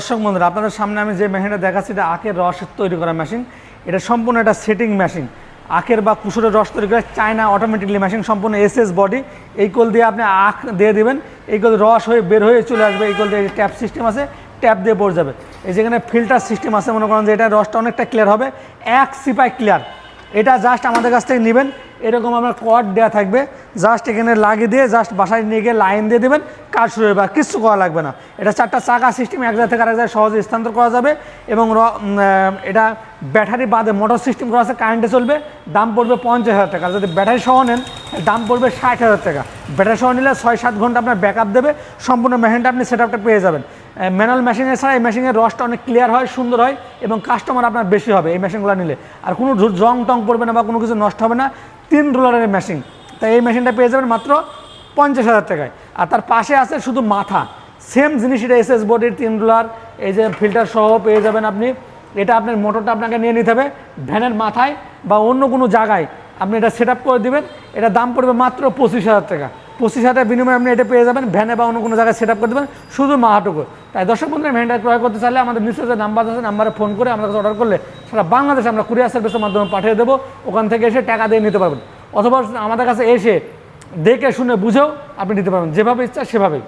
দর্শক বন্ধুরা, আপনাদের সামনে আমি যে মেশিনটা দেখাচ্ছি, এটা আখের রস তৈরি করা মেশিন। এটা সম্পূর্ণ একটা সেটিং মেশিন। আখের বা কুসুরের রস তৈরি করে চায়না অটোমেটিকলি মেশিন সম্পূর্ণ এস এস বডি এই কোল দিয়ে আপনি আখ দিয়ে দিবেন। এই কোল রস হয়ে বের হয়ে চলে আসবে। এই কোল দিয়ে ট্যাপ সিস্টেম আছে ট্যাপ দিয়ে পড়ে যাবে। এই যেখানে ফিল্টার সিস্টেম আছে, মনে করেন যে এটা রসটা অনেকটা ক্লিয়ার হবে। এক সিপাই ক্লিয়ার এটা জাস্ট আমাদের কাছ থেকে নেবেন। এরকম আমার কট দেওয়া থাকবে। জাস্ট এখানে লাগিয়ে দিয়ে জাস্ট বাসায় নিয়ে গিয়ে লাইন দিয়ে দেবেন, কাজ শুরু হবে কিচ্ছু করা লাগবে না। এটা চারটা চাকা সিস্টেম এক জায়গা থেকে আরেক জায়গায় সহজে স্থানান্তর করা যাবে এবং এটা ব্যাটারি বাদে মোটর সিস্টেম করা আছে কারেন্টে চলবে, দাম পড়বে পঞ্চাশ হাজার টাকা। যদি ব্যাটারি সহ নেন দাম পড়বে ষাট হাজার টাকা। ব্যাটারি সহ নিলে ছয় সাত ঘণ্টা আপনার ব্যাকআপ দেবে, সম্পূর্ণ মেশিনটা আপনি সেট আপটা পেয়ে যাবেন। ম্যানুয়াল মেশিনের ছাড়া এই মেশিনের রসটা অনেক ক্লিয়ার হয়, সুন্দর হয় এবং কাস্টমার আপনার বেশি হবে এই মেশিনগুলো নিলে। আর কোনো জং টং পড়বে না বা কোনো কিছু নষ্ট হবে না। তিন রোলারের মেশিন তাই এই মেশিনটা পেয়ে যাবেন মাত্র পঞ্চাশ হাজার টাকায়। আর তার পাশে আছে শুধু মাথা। সেম জিনিস এটা এস এস বডির তিন রোলার। এই যে ফিল্টার সহ পেয়ে যাবেন আপনি। এটা আপনার মোটরটা আপনাকে নিয়ে নিতে হবে। ভ্যানের মাথায় বা অন্য কোনো জায়গায় আপনি এটা সেট করে দিবেন। এটা দাম পড়বে মাত্র পঁচিশ হাজার টাকা। পঁচিশ হাজার বিনিময়ে আপনি এটা পেয়ে যাবেন ভ্যানে বা অন্য কোনো জায়গায় সেট আপ করে দেবেন, শুধু মাহাটুকু। তাই দর্শক বন্ধুরা ভ্যানটা ক্রয় করতে চাইলে আমাদের নিশ্চয় যে নাম্বার আছে নাম্বারে ফোন করে আমাদের কাছে অর্ডার করলে সারা বাংলাদেশে আমরা কুরিয়ার সার্ভিসের মাধ্যমে পাঠিয়ে দেবো। ওখান থেকে এসে টাকা দিয়ে নিতে পারবেন। অথবা আমাদের কাছে এসে দেখে শুনে বুঝেও আপনি নিতে পারবেন। যেভাবে ইচ্ছা সেভাবেই।